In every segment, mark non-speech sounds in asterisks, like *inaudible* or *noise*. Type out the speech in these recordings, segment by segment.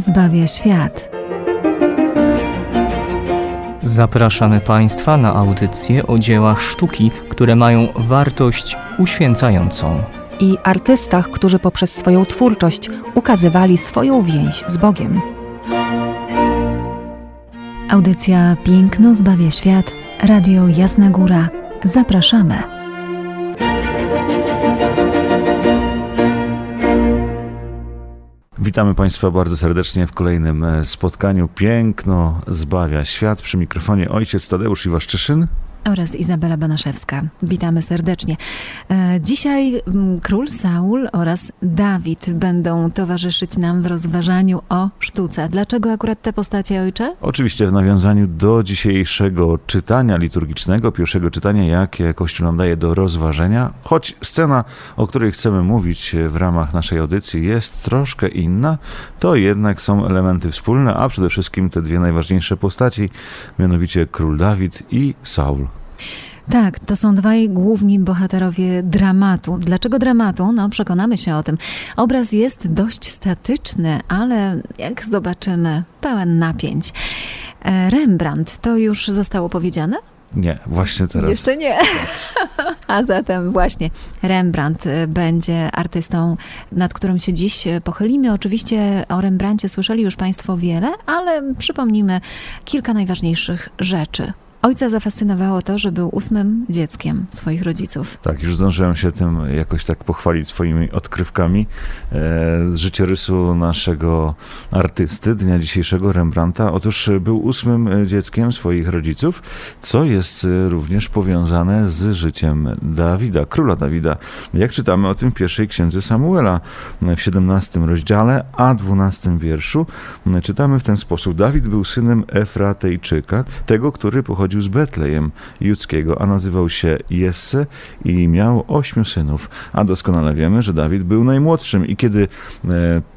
zbawia świat. Zapraszamy Państwa na audycję o dziełach sztuki, które mają wartość uświęcającą. i artystach, którzy poprzez swoją twórczość ukazywali swoją więź z Bogiem. Audycja Piękno zbawia świat. Radio Jasna Góra. Zapraszamy. Witamy Państwa bardzo serdecznie w kolejnym e, spotkaniu. Piękno zbawia świat. Przy mikrofonie ojciec Tadeusz Iwaszczyszyn. Oraz Izabela Banaszewska. Witamy serdecznie. E, Dzisiaj mm, król Saul oraz Dawid będą towarzyszyć nam w rozważaniu o sztuce. Dlaczego akurat te postacie, ojcze? Oczywiście w nawiązaniu do dzisiejszego czytania liturgicznego, pierwszego czytania, jakie Kościół nam daje do rozważenia, choć scena, o której chcemy mówić w ramach naszej audycji jest troszkę inna, to jednak są elementy wspólne, a przede wszystkim te dwie najważniejsze postaci, mianowicie król Dawid i Saul. Tak, to są dwaj główni bohaterowie dramatu. Dlaczego dramatu? No, przekonamy się o tym. Obraz jest dość statyczny, ale jak zobaczymy, pełen napięć. E, Rembrandt, to już zostało powiedziane? Nie, właśnie teraz. Jeszcze nie. *laughs* A zatem właśnie Rembrandt y, będzie artystą, nad którym się dziś y, pochylimy. Oczywiście o Rembrandcie słyszeli już Państwo wiele, ale przypomnimy kilka najważniejszych rzeczy. Ojca zafascynowało to, że był ósmym dzieckiem swoich rodziców. Tak, już zdążyłem się tym jakoś tak pochwalić swoimi odkrywkami e, z życiorysu naszego artysty dnia dzisiejszego, Rembrandta. Otóż był ósmym dzieckiem swoich rodziców, co jest również powiązane z życiem Dawida, króla Dawida. Jak czytamy o tym w pierwszej księdze Samuela w 17 rozdziale, a 12 wierszu, czytamy w ten sposób. Dawid był synem Efratejczyka, tego, który pochodził z Betlejem judzkiego, a nazywał się Jesse i miał ośmiu synów. A doskonale wiemy, że Dawid był najmłodszym i kiedy e,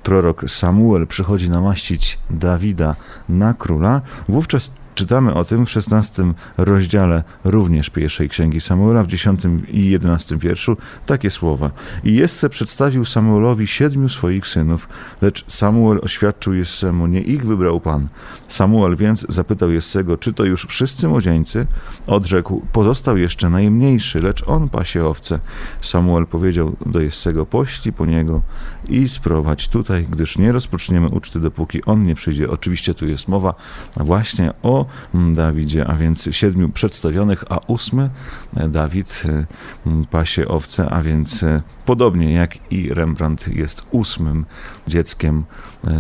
prorok Samuel przychodzi namaścić Dawida na króla, wówczas Czytamy o tym w 16 rozdziale również pierwszej księgi Samuela, w 10 i 11 wierszu, takie słowa. I Jesse przedstawił Samuelowi siedmiu swoich synów, lecz Samuel oświadczył Jessemu, nie ich wybrał Pan. Samuel więc zapytał Jessego, czy to już wszyscy młodzieńcy? Odrzekł, pozostał jeszcze najmniejszy, lecz on pasie owce. Samuel powiedział do Jessego, poślij po niego i sprowadź tutaj, gdyż nie rozpoczniemy uczty, dopóki on nie przyjdzie. Oczywiście tu jest mowa właśnie o mm, Dawidzie, a więc siedmiu przedstawionych, a ósmy e, Dawid e, mm, pasie owce, a więc e, podobnie jak i Rembrandt jest ósmym dzieckiem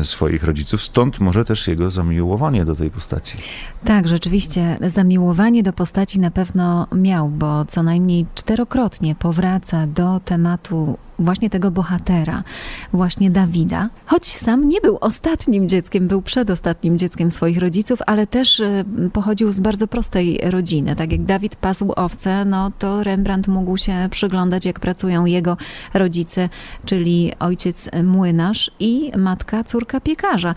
swoich rodziców, stąd może też jego zamiłowanie do tej postaci. Tak, rzeczywiście zamiłowanie do postaci na pewno miał, bo co najmniej czterokrotnie powraca do tematu właśnie tego bohatera, właśnie Dawida. Choć sam nie był ostatnim dzieckiem, był przedostatnim dzieckiem swoich rodziców, ale też y, pochodził z bardzo prostej rodziny. Tak jak Dawid pasł owce, no to Rembrandt mógł się przyglądać, jak pracują jego rodzice, czyli ojciec młynarz i matka córka piekarza.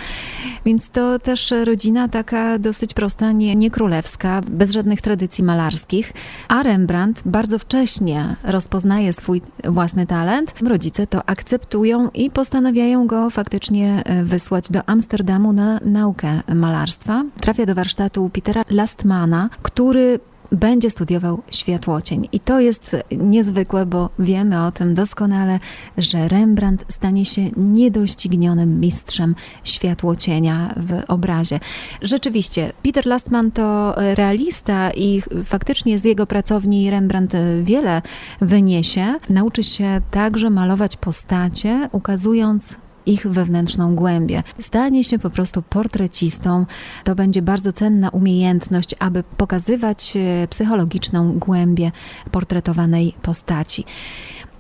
Więc to też rodzina taka dosyć prosta, nie, nie królewska, bez żadnych tradycji malarskich. A Rembrandt bardzo wcześnie rozpoznaje swój własny talent. Rodzice to akceptują i postanawiają go faktycznie e, wysłać do Amsterdamu na naukę malarstwa. Trafia do warsztatu Petera Lastmana, który będzie studiował światłocień. I to jest niezwykłe, bo wiemy o tym doskonale, że Rembrandt stanie się niedoścignionym mistrzem światłocienia w obrazie. Rzeczywiście, Peter Lastman to realista i faktycznie z jego pracowni Rembrandt wiele wyniesie. Nauczy się także malować postacie, ukazując ich wewnętrzną głębię. Stanie się po prostu portrecistą. To będzie bardzo cenna umiejętność, aby pokazywać e, psychologiczną głębię portretowanej postaci.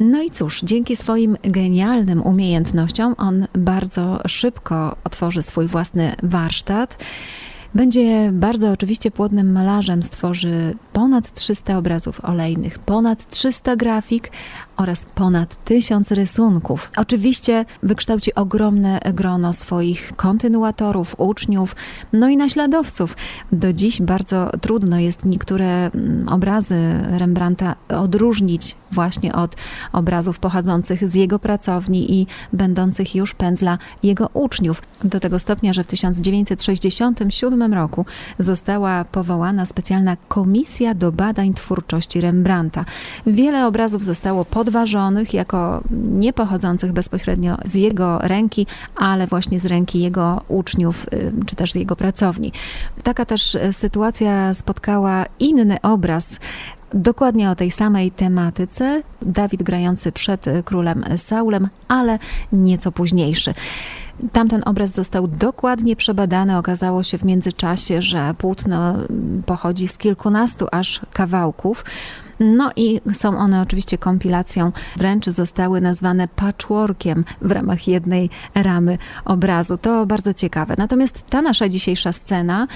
No i cóż, dzięki swoim genialnym umiejętnościom on bardzo szybko otworzy swój własny warsztat. Będzie bardzo oczywiście płodnym malarzem, stworzy ponad 300 obrazów olejnych, ponad 300 grafik oraz ponad 1000 rysunków. Oczywiście wykształci ogromne grono swoich kontynuatorów, uczniów, no i naśladowców. Do dziś bardzo trudno jest niektóre mm, obrazy Rembrandta odróżnić właśnie od obrazów pochodzących z jego pracowni i będących już pędzla jego uczniów. Do tego stopnia, że w 1967 roku została powołana specjalna komisja do badań twórczości Rembrandta. Wiele obrazów zostało podważonych jako nie pochodzących bezpośrednio z jego ręki, ale właśnie z ręki jego uczniów y, czy też jego pracowni. Taka też y, sytuacja spotkała inny obraz dokładnie o tej samej tematyce. Dawid grający przed y, królem Saulem, ale nieco późniejszy. Tamten obraz został dokładnie przebadany. Okazało się w międzyczasie, że płótno pochodzi z kilkunastu aż kawałków. No i są one oczywiście kompilacją, wręcz zostały nazwane patchworkiem w ramach jednej ramy obrazu. To bardzo ciekawe. Natomiast ta nasza dzisiejsza scena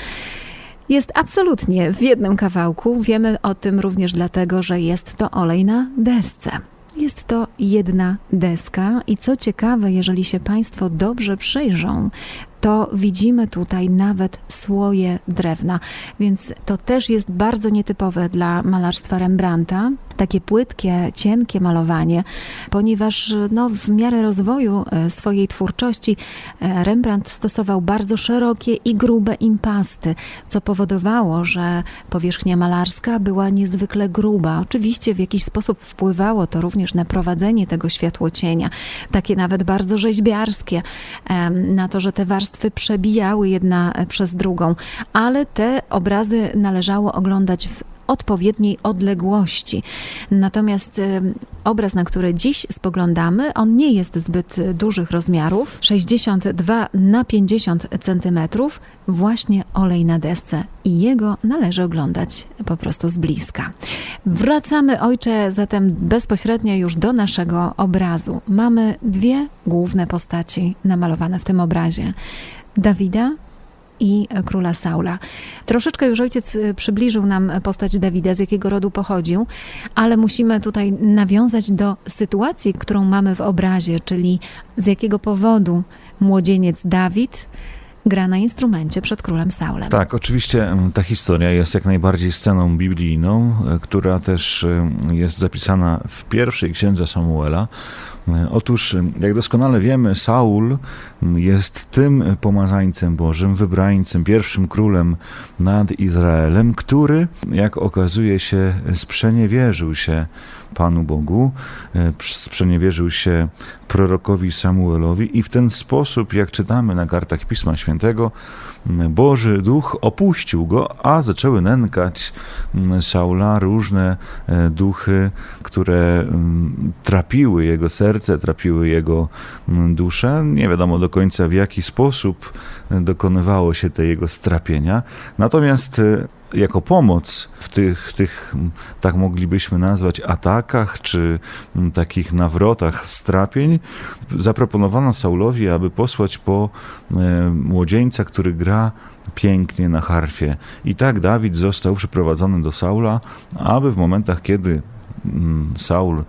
jest absolutnie w jednym kawałku. Wiemy o tym również dlatego, że jest to olej na desce. Jest to jedna deska i co ciekawe, jeżeli się Państwo dobrze przyjrzą, to widzimy tutaj nawet słoje drewna, więc to też jest bardzo nietypowe dla malarstwa Rembrandta. Takie płytkie, cienkie malowanie, ponieważ no, w miarę rozwoju e, swojej twórczości e, Rembrandt stosował bardzo szerokie i grube impasty, co powodowało, że powierzchnia malarska była niezwykle gruba. Oczywiście w jakiś sposób wpływało to również na prowadzenie tego światłocienia, takie nawet bardzo rzeźbiarskie, na to, że te warstwy przebijały jedna e, przez drugą, ale te obrazy należało oglądać w odpowiedniej odległości. Natomiast em, obraz, na który dziś spoglądamy, on nie jest zbyt dużych rozmiarów, 62 na 50 centymetrów, właśnie olej na desce i jego należy oglądać po prostu z bliska. Wracamy, ojcze, zatem bezpośrednio już do naszego obrazu. Mamy dwie główne postaci namalowane w tym obrazie. Dawida i króla Saula. Troszeczkę już ojciec y, przybliżył nam postać Dawida, z jakiego rodu pochodził, ale musimy tutaj nawiązać do sytuacji, którą mamy w obrazie, czyli z jakiego powodu młodzieniec Dawid gra na instrumencie przed królem Saulem. Tak, oczywiście m, ta historia jest jak najbardziej sceną biblijną, e, która też e, jest zapisana w pierwszej księdze Samuela. Otóż, jak doskonale wiemy, Saul jest tym pomazańcem Bożym, wybrańcem, pierwszym królem nad Izraelem, który, jak okazuje się, sprzeniewierzył się Panu Bogu, e, sprzeniewierzył się prorokowi Samuelowi i w ten sposób, jak czytamy na kartach Pisma Świętego, Boży Duch opuścił go, a zaczęły nękać m, Saula różne e, duchy, które m, trapiły jego serce, trapiły jego m, duszę. Nie wiadomo do końca w jaki sposób e, dokonywało się te jego strapienia. Natomiast e, jako pomoc w tych, tych, tak moglibyśmy nazwać, atakach czy m, takich nawrotach strapień, zaproponowano Saulowi, aby posłać po e, młodzieńca, który gra pięknie na harfie. I tak Dawid został przyprowadzony do Saula, aby w momentach, kiedy mm, Saul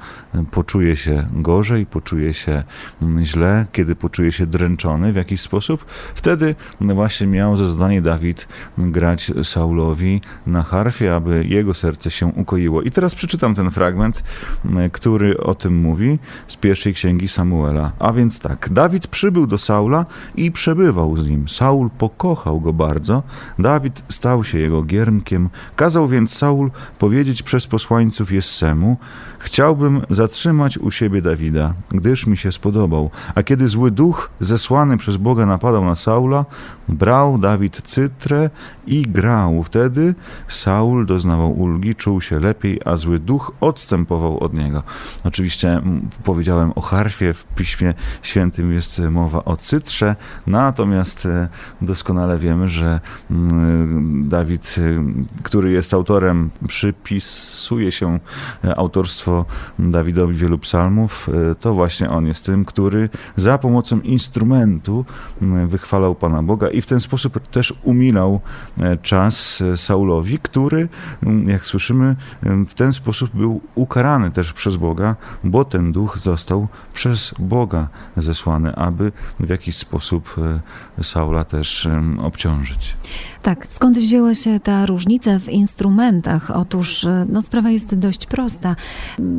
poczuje się gorzej, poczuje się mm, źle, kiedy poczuje się dręczony w jakiś sposób, wtedy właśnie miał za zadanie Dawid grać Saulowi na harfie, aby jego serce się ukoiło. I teraz przeczytam ten fragment, m, który o tym mówi z pierwszej księgi Samuela. A więc tak, Dawid przybył do Saula i przebywał z nim. Saul pokochał go bardzo, Dawid stał się jego giermkiem, kazał więc Saul powiedzieć przez posłańców Jessemu, chciałbym zatrzymać u siebie Dawida, gdyż mi się spodobał. A kiedy zły duch zesłany przez Boga napadał na Saula, brał Dawid cytrę i grał. Wtedy Saul doznawał ulgi, czuł się lepiej, a zły duch odstępował od niego. Oczywiście mm, powiedziałem o harfie, w Piśmie Świętym jest mowa o cytrze, natomiast e, doskonale wiemy, że mm, Dawid, e, który jest autorem, przypisuje się autorstwo Dawidowi wielu psalmów, e, to właśnie on jest tym, który za pomocą instrumentu wychwalał Pana Boga i w ten sposób też umilał e, czas e, Saulowi, który, jak słyszymy, w ten sposób był ukarany też przez Boga, bo ten duch został przez Boga zesłany, aby w jakiś sposób e, Saula też obciążyć. Tak, skąd wzięła się ta różnica w instrumentach? Otóż e, no, sprawa jest dość prosta. Prosta.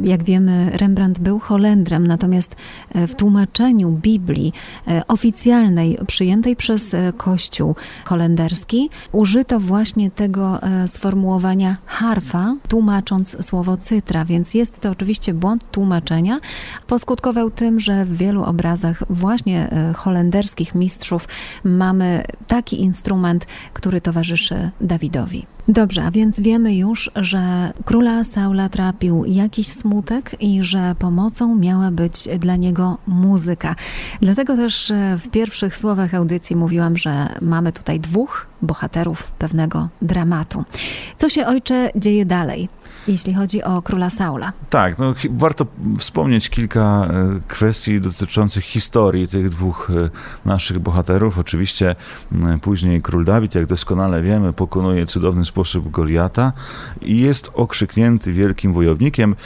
Jak wiemy, Rembrandt był Holendrem, natomiast e, w tłumaczeniu Biblii e, oficjalnej, przyjętej przez e, Kościół holenderski, użyto właśnie tego sformułowania harfa, tłumacząc słowo cytra, więc jest to oczywiście błąd tłumaczenia. Poskutkował tym, że w wielu obrazach właśnie holenderskich mistrzów mamy taki instrument, który towarzyszy Dawidowi. Dobrze, a więc wiemy już, że króla Saula trapił jakiś smutek i że pomocą miała być dla niego muzyka. Dlatego też e, w pierwszych słowach audycji mówiłam, że mamy tutaj dwóch bohaterów pewnego dramatu. Co się, ojcze, dzieje dalej, jeśli chodzi o króla Saula? Tak, no, warto wspomnieć kilka e, kwestii dotyczących historii tych dwóch e, naszych bohaterów. Oczywiście później król Dawid, jak doskonale wiemy, pokonuje cudowny sposób Goliata i jest okrzyknięty wielkim wojownikiem.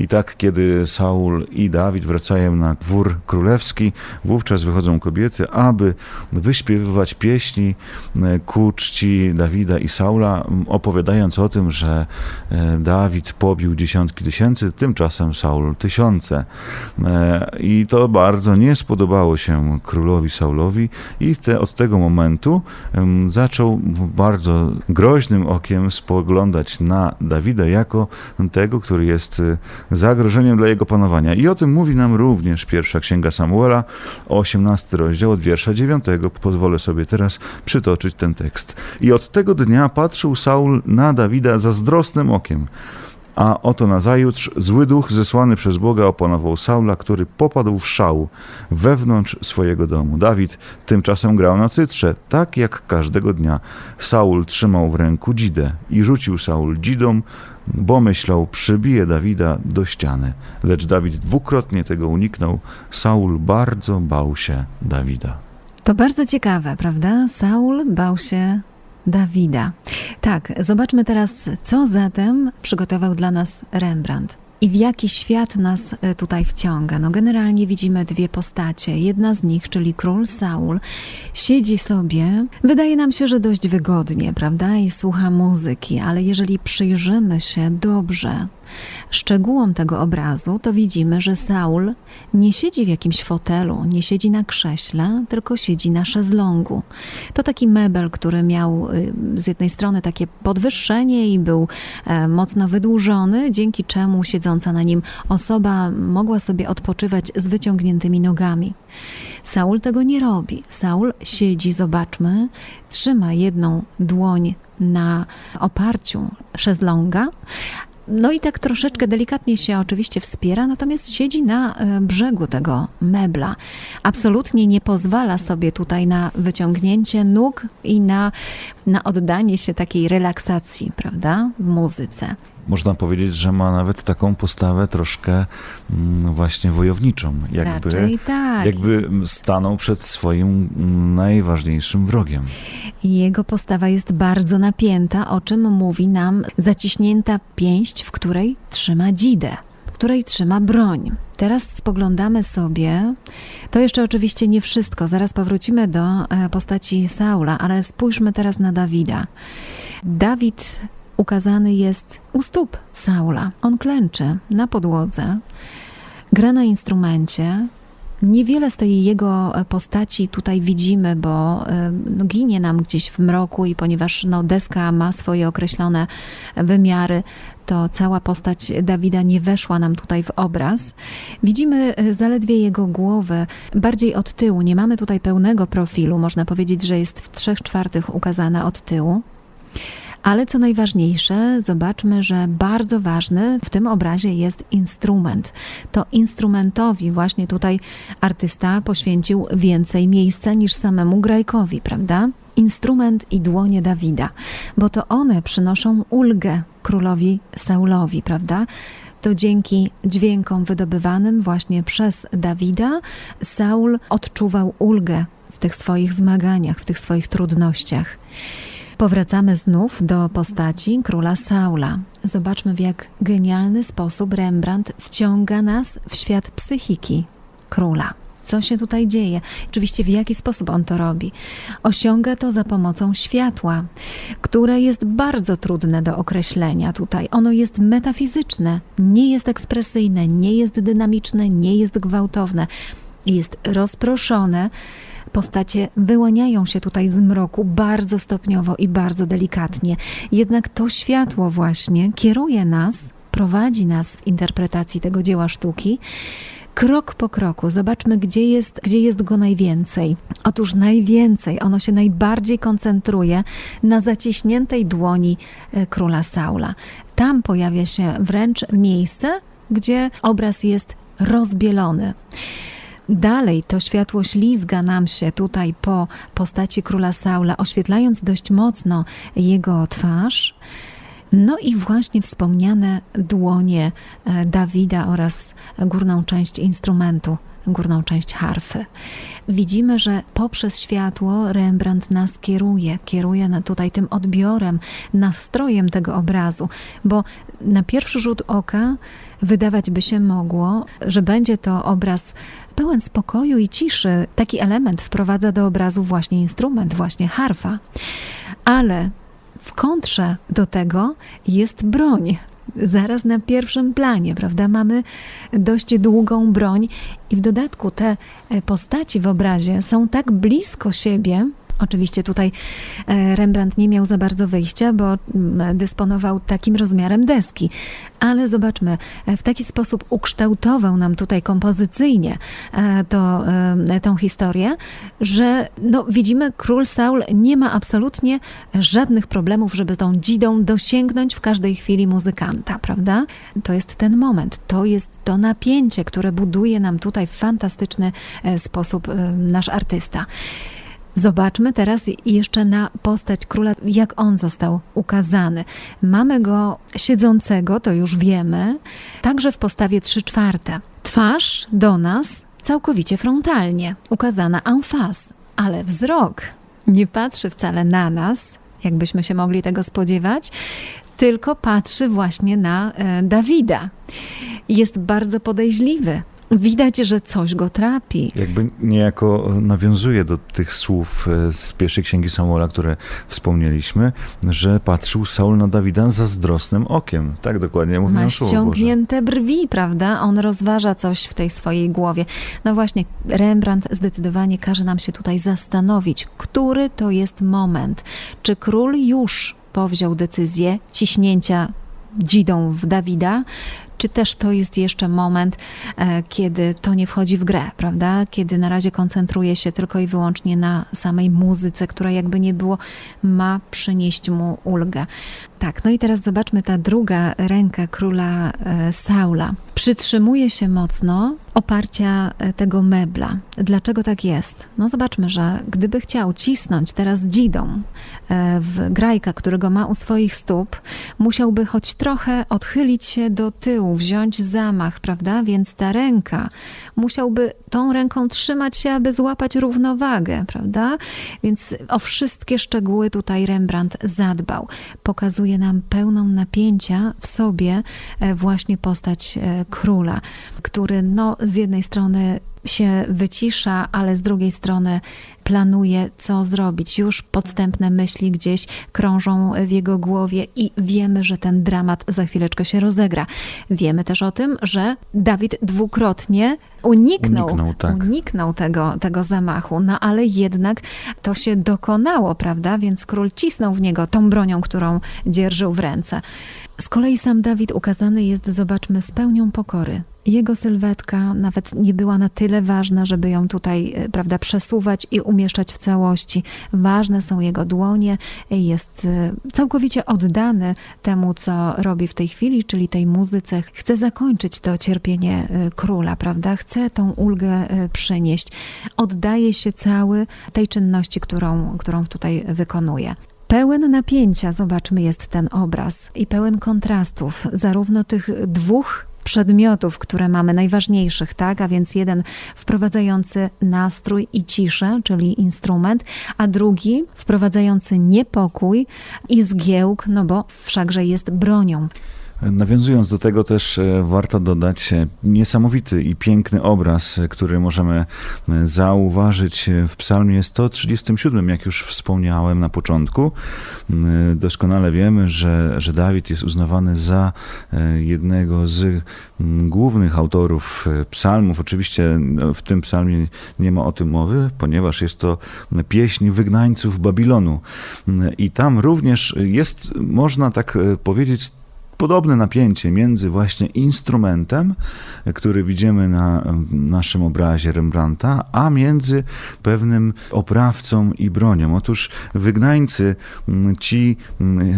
I tak, kiedy Saul i Dawid wracają na dwór królewski, wówczas wychodzą kobiety, aby wyśpiewywać pieśni e, ku czci Dawida i Saula, opowiadając o tym, że Dawid pobił dziesiątki tysięcy, tymczasem Saul tysiące. E, I to bardzo nie spodobało się królowi Saulowi i te, od tego momentu zaczął bardzo groźnym okiem spoglądać na Dawida jako tego, który jest e, zagrożeniem dla jego panowania. I o tym mówi nam również pierwsza księga Samuela, 18 rozdział od wiersza 9. Pozwolę sobie teraz przytoczyć ten tekst. I od tego dnia patrzył Saul na Dawida zazdrosnym okiem. A oto nazajutrz zły duch zesłany przez Boga opanował Saula, który popadł w szał wewnątrz swojego domu. Dawid tymczasem grał na cytrze, tak jak każdego dnia. Saul trzymał w ręku dzidę i rzucił Saul dzidą, bo myślał, przybije Dawida do ściany. Lecz Dawid dwukrotnie tego uniknął. Saul bardzo bał się Dawida. To bardzo ciekawe, prawda? Saul bał się Dawida. Tak, zobaczmy teraz, co zatem przygotował dla nas Rembrandt. I w jaki świat nas e, tutaj wciąga? No generalnie widzimy dwie postacie. Jedna z nich, czyli król Saul, siedzi sobie, wydaje nam się, że dość wygodnie, prawda? I słucha muzyki, ale jeżeli przyjrzymy się dobrze szczegółom tego obrazu, to widzimy, że Saul nie siedzi w jakimś fotelu, nie siedzi na krześle, tylko siedzi na szezlongu. To taki mebel, który miał y, z jednej strony takie podwyższenie i był e, mocno wydłużony, dzięki czemu siedząca na nim osoba mogła sobie odpoczywać z wyciągniętymi nogami. Saul tego nie robi. Saul siedzi, zobaczmy, trzyma jedną dłoń na oparciu szezlonga, no i tak troszeczkę delikatnie się oczywiście wspiera, natomiast siedzi na e, brzegu tego mebla. Absolutnie nie pozwala sobie tutaj na wyciągnięcie nóg i na, na oddanie się takiej relaksacji, prawda, w muzyce. Można powiedzieć, że ma nawet taką postawę troszkę mm, właśnie wojowniczą. Jakby, tak. jakby stanął przed swoim mm, najważniejszym wrogiem. Jego postawa jest bardzo napięta, o czym mówi nam zaciśnięta pięść, w której trzyma dzidę, w której trzyma broń. Teraz spoglądamy sobie. To jeszcze oczywiście nie wszystko. Zaraz powrócimy do e, postaci Saula, ale spójrzmy teraz na Dawida. Dawid ukazany jest u stóp Saula. On klęczy na podłodze, gra na instrumencie, Niewiele z tej jego postaci tutaj widzimy, bo e, no, ginie nam gdzieś w mroku i ponieważ no, deska ma swoje określone wymiary, to cała postać Dawida nie weszła nam tutaj w obraz. Widzimy e, zaledwie jego głowę, bardziej od tyłu. Nie mamy tutaj pełnego profilu. Można powiedzieć, że jest w trzech czwartych ukazana od tyłu. Ale co najważniejsze, zobaczmy, że bardzo ważny w tym obrazie jest instrument. To instrumentowi właśnie tutaj artysta poświęcił więcej miejsca niż samemu grajkowi, prawda? Instrument i dłonie Dawida, bo to one przynoszą ulgę królowi Saulowi, prawda? To dzięki dźwiękom wydobywanym właśnie przez Dawida Saul odczuwał ulgę w tych swoich zmaganiach, w tych swoich trudnościach. Powracamy znów do postaci króla Saula. Zobaczmy, w jak genialny sposób Rembrandt wciąga nas w świat psychiki króla. co się tutaj dzieje. Oczywiście w jaki sposób on to robi. Osiąga to za pomocą światła, które jest bardzo trudne do określenia tutaj. Ono jest metafizyczne, nie jest ekspresyjne, nie jest dynamiczne, nie jest gwałtowne. Jest rozproszone. Postacie wyłaniają się tutaj z mroku bardzo stopniowo i bardzo delikatnie. Jednak to światło właśnie kieruje nas, prowadzi nas w interpretacji tego dzieła sztuki krok po kroku. Zobaczmy, gdzie jest, gdzie jest go najwięcej. Otóż najwięcej, ono się najbardziej koncentruje na zaciśniętej dłoni e, króla Saula. Tam pojawia się wręcz miejsce, gdzie obraz jest rozbielony. Dalej to światło ślizga nam się tutaj po postaci króla Saula, oświetlając dość mocno jego twarz. No i właśnie wspomniane dłonie e, Dawida oraz górną część instrumentu, górną część harfy. Widzimy, że poprzez światło Rembrandt nas kieruje, kieruje tutaj tym odbiorem, nastrojem tego obrazu, bo na pierwszy rzut oka wydawać by się mogło, że będzie to obraz pełen spokoju i ciszy. Taki element wprowadza do obrazu właśnie instrument, właśnie harfa. Ale w kontrze do tego jest broń. Zaraz na pierwszym planie, prawda? Mamy dość długą broń i w dodatku te e, postaci w obrazie są tak blisko siebie. Oczywiście tutaj e, Rembrandt nie miał za bardzo wyjścia, bo mm, dysponował takim rozmiarem deski. Ale zobaczmy, e, w taki sposób ukształtował nam tutaj kompozycyjnie e, to, tą historię, że no, widzimy, król Saul nie ma absolutnie żadnych problemów, żeby tą dzidą dosięgnąć w każdej chwili muzykanta, prawda? To jest ten moment, to jest to napięcie, które buduje nam tutaj w fantastyczny sposób nasz artysta. Zobaczmy teraz jeszcze na postać króla, jak on został ukazany. Mamy go siedzącego, to już wiemy, także w postawie 3 czwarte. Twarz do nas całkowicie frontalnie, ukazana en face, ale wzrok nie patrzy wcale na nas, jakbyśmy się mogli tego spodziewać, tylko patrzy właśnie na e, Dawida. Jest bardzo podejrzliwy. Widać, że coś go trapi. Jakby niejako nawiązuje do tych słów e, z pierwszej księgi Samuela, które wspomnieliśmy, że patrzył Saul na Dawida zazdrosnym okiem. Tak dokładnie mówi Ma Słowo Boże. ściągnięte brwi, prawda? On rozważa coś w tej swojej głowie. No właśnie, Rembrandt zdecydowanie każe nam się tutaj zastanowić, który to jest moment. Czy król już powziął decyzję ciśnięcia dzidą w Dawida, czy też to jest jeszcze moment, e, kiedy to nie wchodzi w grę, prawda? Kiedy na razie koncentruje się tylko i wyłącznie na samej muzyce, która jakby nie było, ma przynieść mu ulgę. Tak, no i teraz zobaczmy ta druga ręka króla e, Saula. Przytrzymuje się mocno oparcia e, tego mebla. Dlaczego tak jest? No zobaczmy, że gdyby chciał cisnąć teraz dzidą w grajka, którego ma u swoich stóp, musiałby choć trochę odchylić się do tyłu, wziąć zamach, prawda? Więc ta ręka musiałby tą ręką trzymać się, aby złapać równowagę, prawda? Więc o wszystkie szczegóły tutaj Rembrandt zadbał. Pokazuje nam pełną napięcia w sobie e, właśnie postać e, króla, który no z jednej strony się wycisza, ale z drugiej strony planuje, co zrobić. Już podstępne myśli gdzieś krążą w jego głowie i wiemy, że ten dramat za chwileczkę się rozegra. Wiemy też o tym, że Dawid dwukrotnie uniknął, Uniknął, tak. uniknął tego, tego zamachu, no ale jednak to się dokonało, prawda? Więc król cisnął w niego tą bronią, którą dzierżył w ręce. Z kolei sam Dawid ukazany jest, zobaczmy, z pełnią pokory. Jego sylwetka nawet nie była na tyle ważna, żeby ją tutaj, e, prawda, przesuwać i umieszczać w całości. Ważne są jego dłonie, jest e, całkowicie oddany temu, co robi w tej chwili, czyli tej muzyce. Chce zakończyć to cierpienie e, króla, prawda? Chce tą ulgę e, przynieść. Oddaje się cały tej czynności, którą, którą tutaj wykonuje. Pełen napięcia, zobaczmy, jest ten obraz i pełen kontrastów, zarówno tych dwóch przedmiotów, które mamy najważniejszych, tak? A więc jeden wprowadzający nastrój i ciszę, czyli instrument, a drugi wprowadzający niepokój i zgiełk, no bo wszakże jest bronią. Nawiązując do tego też e, warto dodać e, niesamowity i piękny obraz, e, który możemy zauważyć w psalmie 137, jak już wspomniałem na początku. M, Doskonale wiemy, że, że Dawid jest uznawany za jednego z m, głównych autorów psalmów. Oczywiście no, w tym psalmie nie ma o tym mowy, ponieważ jest to pieśń wygnańców Babilonu. M, I tam również jest, można tak powiedzieć, podobne napięcie między właśnie instrumentem, który widzimy na naszym obrazie Rembrandta, a między pewnym oprawcą i bronią. Otóż wygnańcy, ci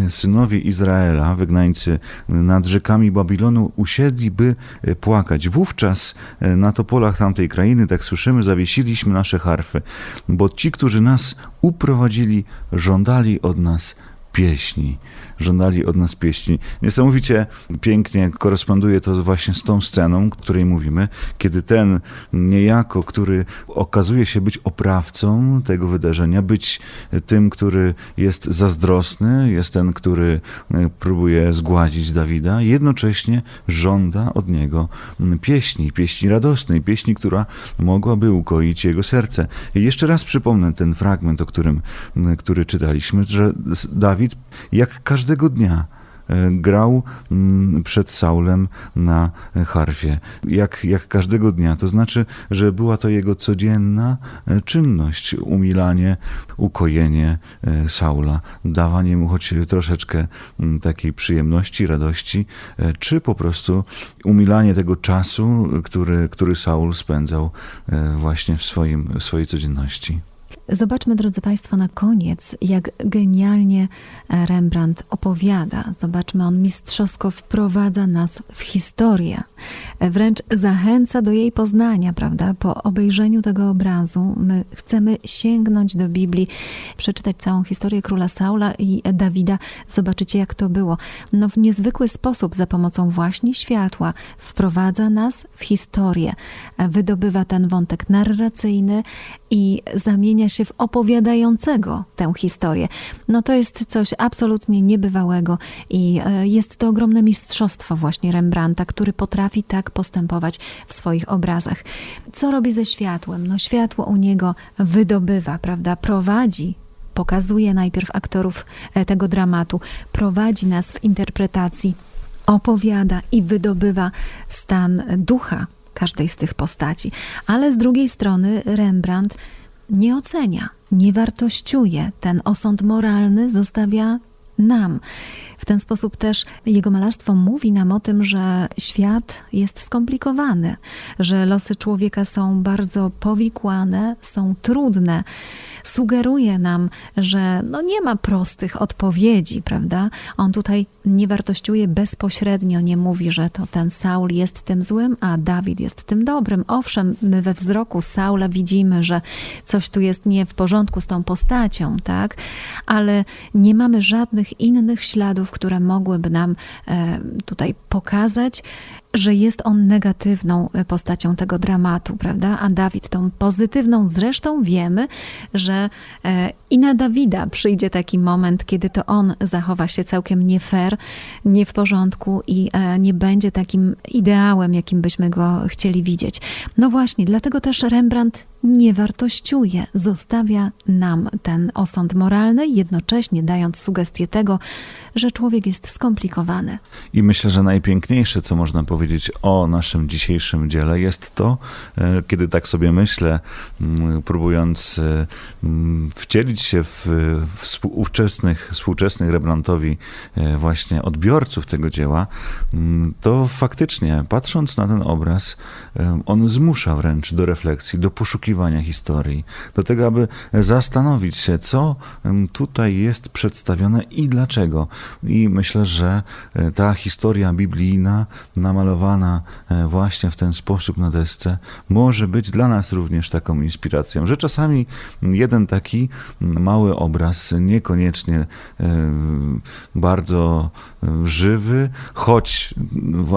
synowie Izraela, wygnańcy nad rzekami Babilonu usiedli, by e, płakać. Wówczas e, na topolach tamtej krainy, tak słyszymy, zawiesiliśmy nasze harfy, bo ci, którzy nas uprowadzili, żądali od nas pieśni. Żądali od nas pieśni. Niesamowicie pięknie koresponduje to właśnie z tą sceną, o której mówimy, kiedy ten niejako, który okazuje się być oprawcą tego wydarzenia, być tym, który jest zazdrosny, jest ten, który e, próbuje zgładzić Dawida, jednocześnie żąda od niego mm, pieśni, pieśni radosnej, pieśni, która mogłaby ukoić jego serce. I jeszcze raz przypomnę ten fragment, o którym, m, który czytaliśmy, że s- Dawid, jak każdego dnia, e, grał mm, przed Saulem na harfie, jak, jak każdego dnia. To znaczy, że była to jego codzienna e, czynność, umilanie, ukojenie e, Saula, dawanie mu choć troszeczkę mm, takiej przyjemności, radości, czy po prostu umilanie tego czasu, który, który Saul spędzał właśnie w, swoim, w swojej codzienności. Zobaczmy, drodzy Państwo, na koniec, jak genialnie e, Rembrandt opowiada. Zobaczmy, on mistrzowsko wprowadza nas w historię. E, Wręcz zachęca do jej poznania, prawda? Po obejrzeniu tego obrazu my chcemy sięgnąć do Biblii, przeczytać całą historię króla Saula i Dawida. Zobaczycie, jak to było. No, w niezwykły sposób, za pomocą właśnie światła, wprowadza nas w historię. E, Wydobywa ten wątek narracyjny i zamienia się w opowiadającego tę historię. No to jest coś absolutnie niebywałego i e, jest to ogromne mistrzostwo właśnie Rembrandta, który potrafi tak postępować w swoich obrazach. Co robi ze światłem? No światło u niego wydobywa, prawda? Prowadzi pokazuje najpierw aktorów e, tego dramatu, prowadzi nas w interpretacji, opowiada i wydobywa stan ducha każdej z tych postaci. Ale z drugiej strony Rembrandt nie ocenia, nie wartościuje. Ten osąd moralny zostawia nam. W ten sposób też jego malarstwo mówi nam o tym, że świat jest skomplikowany, że losy człowieka są bardzo powikłane, są trudne. Sugeruje nam, że no nie ma prostych odpowiedzi, prawda? On tutaj nie wartościuje bezpośrednio, nie mówi, że to ten Saul jest tym złym, a Dawid jest tym dobrym. Owszem, my we wzroku Saula widzimy, że coś tu jest nie w porządku z tą postacią, tak? Ale nie mamy żadnych innych śladów, które mogłyby nam e, tutaj pokazać, że jest on negatywną e, postacią tego dramatu, prawda? A Dawid tą pozytywną. Zresztą wiemy, że e, i na Dawida przyjdzie taki moment, kiedy to on zachowa się całkiem nie fair, nie w porządku i e, nie będzie takim ideałem, jakim byśmy go chcieli widzieć. No właśnie, dlatego też Rembrandt nie wartościuje, zostawia nam ten osąd moralny, jednocześnie dając sugestię tego, że człowiek jest skomplikowany. I myślę, że najpiękniejsze, co można powiedzieć o naszym dzisiejszym dziele, jest to, e, kiedy tak sobie myślę, mm, próbując e, mm, wcielić się w współczesnych, współczesnych Rembrandtowi e, właśnie odbiorców tego dzieła, mm, to faktycznie, patrząc na ten obraz, on zmusza wręcz do refleksji, do poszukiwania historii, do tego, aby zastanowić się, co tutaj jest przedstawione i dlaczego. I myślę, że e, ta historia biblijna, namalowana e, właśnie w ten sposób na desce, może być dla nas również taką inspiracją, że czasami jeden taki mały obraz, niekoniecznie e, bardzo żywy, choć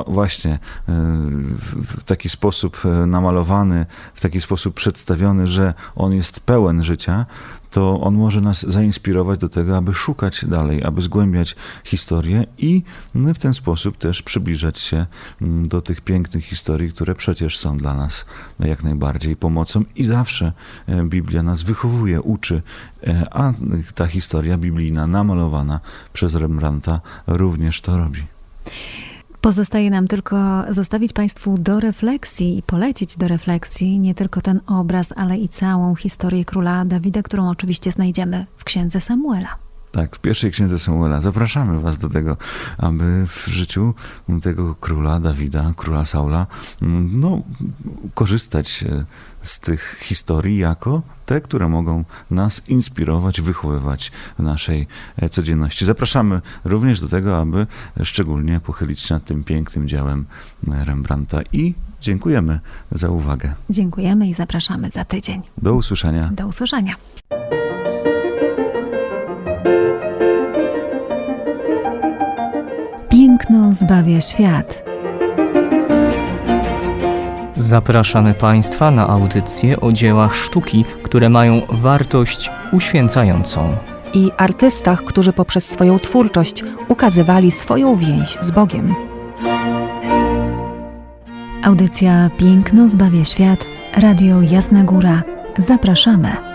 właśnie e, w- taki sposób e, namalowany, w taki sposób przedstawiony, że on jest pełen życia, to on może nas zainspirować do tego, aby szukać dalej, aby zgłębiać historię i no, w ten sposób też przybliżać się mm, do tych pięknych historii, które przecież są dla nas jak najbardziej pomocą. I zawsze e, Biblia nas wychowuje, uczy, a ta historia biblijna namalowana przez Rembrandta również to robi. Pozostaje nam tylko zostawić Państwu do refleksji i polecić do refleksji nie tylko ten obraz, ale i całą historię króla Dawida, którą oczywiście znajdziemy w księdze Samuela. Tak, w pierwszej księdze Samuela zapraszamy Was do tego, aby w życiu tego króla Dawida, króla Saula, mm, no, korzystać e, z tych historii jako te, które mogą nas inspirować, wychowywać w naszej e, codzienności. Zapraszamy również do tego, aby szczególnie pochylić się nad tym pięknym dziełem e, Rembrandta i dziękujemy za uwagę. Dziękujemy i zapraszamy za tydzień. Do usłyszenia. Do usłyszenia. Piękno zbawia świat. Zapraszamy Państwa na audycje o dziełach sztuki, które mają wartość uświęcającą. I artystach, którzy poprzez swoją twórczość ukazywali swoją więź z Bogiem. Audycja Piękno zbawia świat. Radio Jasna Góra. Zapraszamy.